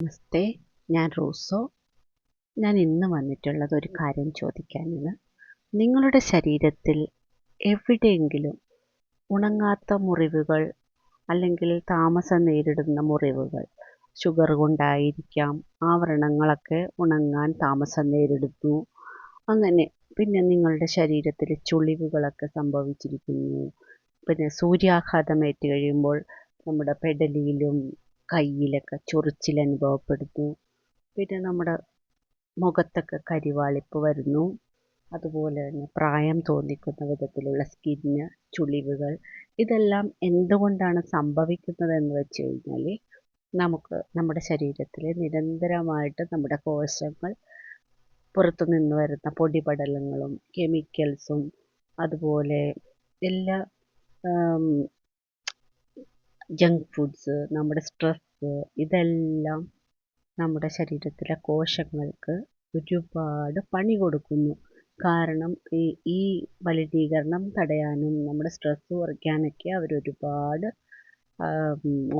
നമസ്തേ ഞാൻ റോസോ. ഞാൻ ഇന്ന് വന്നിട്ടുള്ളത് ഒരു കാര്യം ചോദിക്കാനാണ്. നിങ്ങളുടെ ശരീരത്തിൽ എവിടെയെങ്കിലും ഉണങ്ങാത്ത മുറിവുകൾ അല്ലെങ്കിൽ താമസം നേരിടുന്ന മുറിവുകൾ ഷുഗർ കൊണ്ടായിരിക്കാം ആവരണങ്ങളൊക്കെ ഉണങ്ങാൻ താമസം നേരിടുന്നു. അങ്ങനെ പിന്നെ നിങ്ങളുടെ ശരീരത്തിൽ ചുളിവുകളൊക്കെ സംഭവിച്ചിരിക്കുന്നു. പിന്നെ സൂര്യാഘാതമേറ്റ് കഴിയുമ്പോൾ നമ്മുടെ പെടലിയിലും കയ്യിലൊക്കെ ചൊറിച്ചിൽ അനുഭവപ്പെടുന്നു. പിന്നെ നമ്മുടെ മുഖത്തൊക്കെ കരിവാളിപ്പ് വരുന്നു. അതുപോലെ തന്നെ പ്രായം തോന്നിക്കുന്ന വിധത്തിലുള്ള സ്കിന്ന് ചുളിവുകൾ ഇതെല്ലാം എന്തുകൊണ്ടാണ് സംഭവിക്കുന്നതെന്ന് വെച്ച് കഴിഞ്ഞാൽ നമുക്ക് നമ്മുടെ ശരീരത്തിൽ നിരന്തരമായിട്ട് നമ്മുടെ കോശങ്ങൾ പുറത്തു നിന്ന് വരുന്ന പൊടിപടലങ്ങളും കെമിക്കൽസും അതുപോലെ എല്ലാ ജങ്ക് ഫുഡ്സ് നമ്മുടെ സ്ട്രെസ്സ് ഇതെല്ലാം നമ്മുടെ ശരീരത്തിലെ കോശങ്ങൾക്ക് ഒരുപാട് പണി കൊടുക്കുന്നു. കാരണം ഈ ഈ മലിനീകരണം തടയാനും നമ്മുടെ സ്ട്രെസ്സ് കുറയ്ക്കാനൊക്കെ അവരൊരുപാട്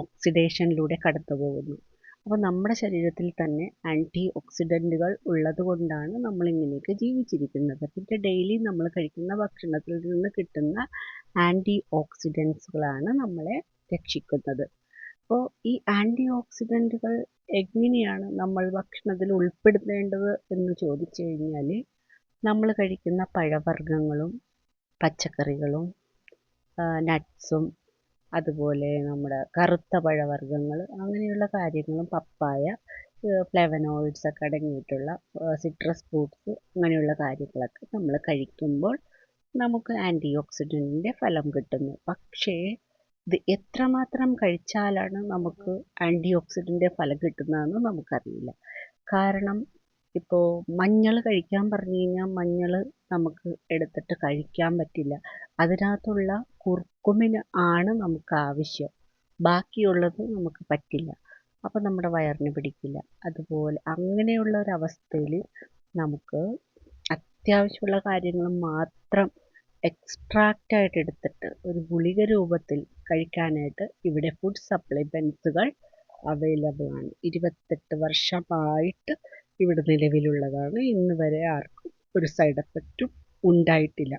ഓക്സിഡേഷനിലൂടെ കടന്നു പോകുന്നു. അപ്പോൾ നമ്മുടെ ശരീരത്തിൽ തന്നെ ആന്റി ഓക്സിഡന്റുകൾ ഉള്ളത് കൊണ്ടാണ് നമ്മളിങ്ങനെയൊക്കെ ജീവിച്ചിരിക്കുന്നത്. പിന്നെ ഡെയിലി നമ്മൾ കഴിക്കുന്ന ഭക്ഷണത്തിൽ നിന്ന് കിട്ടുന്ന ആന്റി ഓക്സിഡൻസുകളാണ് നമ്മളെ രക്ഷിക്കുന്നത്. അപ്പോൾ ഈ ആന്റി ഓക്സിഡന്റുകൾ എങ്ങനെയാണ് നമ്മൾ ഭക്ഷണത്തിൽ ഉൾപ്പെടുത്തേണ്ടത് എന്ന് ചോദിച്ചു കഴിഞ്ഞാൽ നമ്മൾ കഴിക്കുന്ന പഴവർഗങ്ങളും പച്ചക്കറികളും നട്ട്സും അതുപോലെ നമ്മുടെ കറുത്ത പഴവർഗങ്ങൾ അങ്ങനെയുള്ള കാര്യങ്ങളും പപ്പായ ഫ്ലെവനോയിഡ്സ് ഒക്കെ അടങ്ങിയിട്ടുള്ള സിട്രസ് ഫ്രൂട്ട്സ് അങ്ങനെയുള്ള കാര്യങ്ങളൊക്കെ നമ്മൾ കഴിക്കുമ്പോൾ നമുക്ക് ആന്റി ഓക്സിഡന്റിന്റെ ഫലം കിട്ടുന്നു. പക്ഷേ ഇത് എത്രമാത്രം കഴിച്ചാലാണ് നമുക്ക് ആന്റി ഓക്സിഡന്റെ ഫലം കിട്ടുന്നതെന്ന് നമുക്കറിയില്ല. കാരണം ഇപ്പോൾ മഞ്ഞൾ കഴിക്കാൻ പറഞ്ഞു കഴിഞ്ഞാൽ മഞ്ഞൾ നമുക്ക് എടുത്തിട്ട് കഴിക്കാൻ പറ്റില്ല. അതിനകത്തുള്ള കുർക്കുമിന് ആണ് നമുക്ക് ആവശ്യം. ബാക്കിയുള്ളത് നമുക്ക് പറ്റില്ല. അപ്പോൾ നമ്മുടെ വയറിന് പിടിക്കില്ല. അതുപോലെ അങ്ങനെയുള്ള ഒരവസ്ഥയിൽ നമുക്ക് അത്യാവശ്യമുള്ള കാര്യങ്ങൾ മാത്രം എക്സ്ട്രാക്റ്റ് ആയിട്ട് എടുത്തിട്ട് ഒരു ഗുളിക രൂപത്തിൽ കഴിക്കാനായിട്ട് ഇവിടെ ഫുഡ് സപ്ലിമെൻസുകൾ അവൈലബിൾ ആണ്. ഇരുപത്തെട്ട് വർഷമായിട്ട് ഇവിടെ നിലവിലുള്ളതാണ്. ഇന്ന് വരെ ആർക്കും ഒരു സൈഡ് എഫക്റ്റും ഉണ്ടായിട്ടില്ല.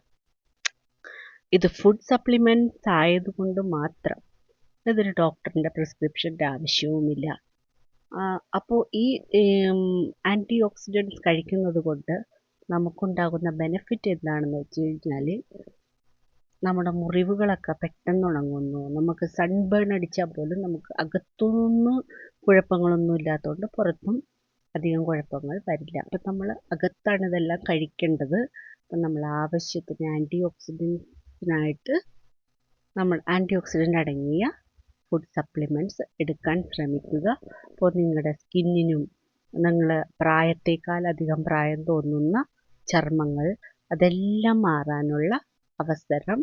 ഇത് ഫുഡ് സപ്ലിമെന്റ്സ് ആയതുകൊണ്ട് മാത്രം ഇതൊരു ഡോക്ടറിന്റെ പ്രിസ്ക്രിപ്ഷന്റെ ആവശ്യവുമില്ല. അപ്പോൾ ഈ ആന്റി ഓക്സിഡന്റ്സ് കഴിക്കുന്നത് കൊണ്ട് നമുക്കുണ്ടാകുന്ന ബെനിഫിറ്റ് എന്താണെന്ന് വെച്ച് കഴിഞ്ഞാൽ നമ്മുടെ മുറിവുകളൊക്കെ പെട്ടെന്ന് ഉണങ്ങുന്നു നമുക്ക് സൺബേൺ അടിച്ചാൽ പോലും നമുക്ക് അകത്തുനിന്ന് കുഴപ്പങ്ങളൊന്നും ഇല്ലാത്തതുകൊണ്ട് പുറത്തും അധികം കുഴപ്പങ്ങൾ വരില്ല. അപ്പം നമ്മൾ അകത്താണ് ഇതെല്ലാം കഴിക്കേണ്ടത്. അപ്പം നമ്മൾ ആവശ്യത്തിന് ആന്റി ഓക്സിഡന്റിനായിട്ട് നമ്മൾ ആന്റി ഓക്സിഡന്റ് അടങ്ങിയ ഫുഡ് സപ്ലിമെന്റ്സ് എടുക്കാൻ ശ്രമിക്കുക. അപ്പോൾ നിങ്ങളുടെ സ്കിന്നിനും നിങ്ങൾ പ്രായത്തേക്കാൾ അധികം പ്രായം തോന്നുന്ന ചർമ്മങ്ങൾ അതെല്ലാം മാറാനുള്ള അവസരം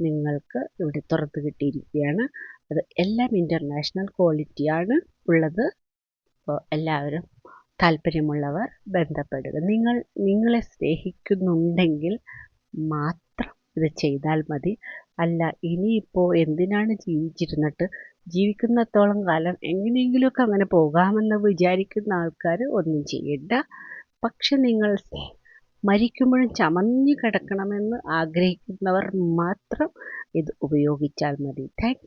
നിങ്ങൾക്ക് ഇവിടെ തുറത്ത് കിട്ടിയിരിക്കുകയാണ്. അത് എല്ലാം ഇന്റർനാഷണൽ ക്വാളിറ്റിയാണ് ഉള്ളത്. അപ്പോൾ എല്ലാവരും താല്പര്യമുള്ളവർ ബന്ധപ്പെടുക. നിങ്ങൾ നിങ്ങളെ സ്നേഹിക്കുന്നുണ്ടെങ്കിൽ മാത്രം ഇത് ചെയ്താൽ മതി. അല്ല ഇനിയിപ്പോൾ എന്തിനാണ് ജീവിച്ചിരുന്നിട്ട് ജീവിക്കുന്നിടത്തോളം കാലം എങ്ങനെയെങ്കിലുമൊക്കെ അങ്ങനെ പോകാമെന്ന് വിചാരിക്കുന്ന ആൾക്കാർ ഒന്നും ചെയ്യണ്ട. പക്ഷെ നിങ്ങൾ മരിക്കുമ്പോഴും ചമഞ്ഞു കിടക്കണമെന്ന് ആഗ്രഹിക്കുന്നവർ മാത്രം ഇത് ഉപയോഗിച്ചാൽ മതി. താങ്ക്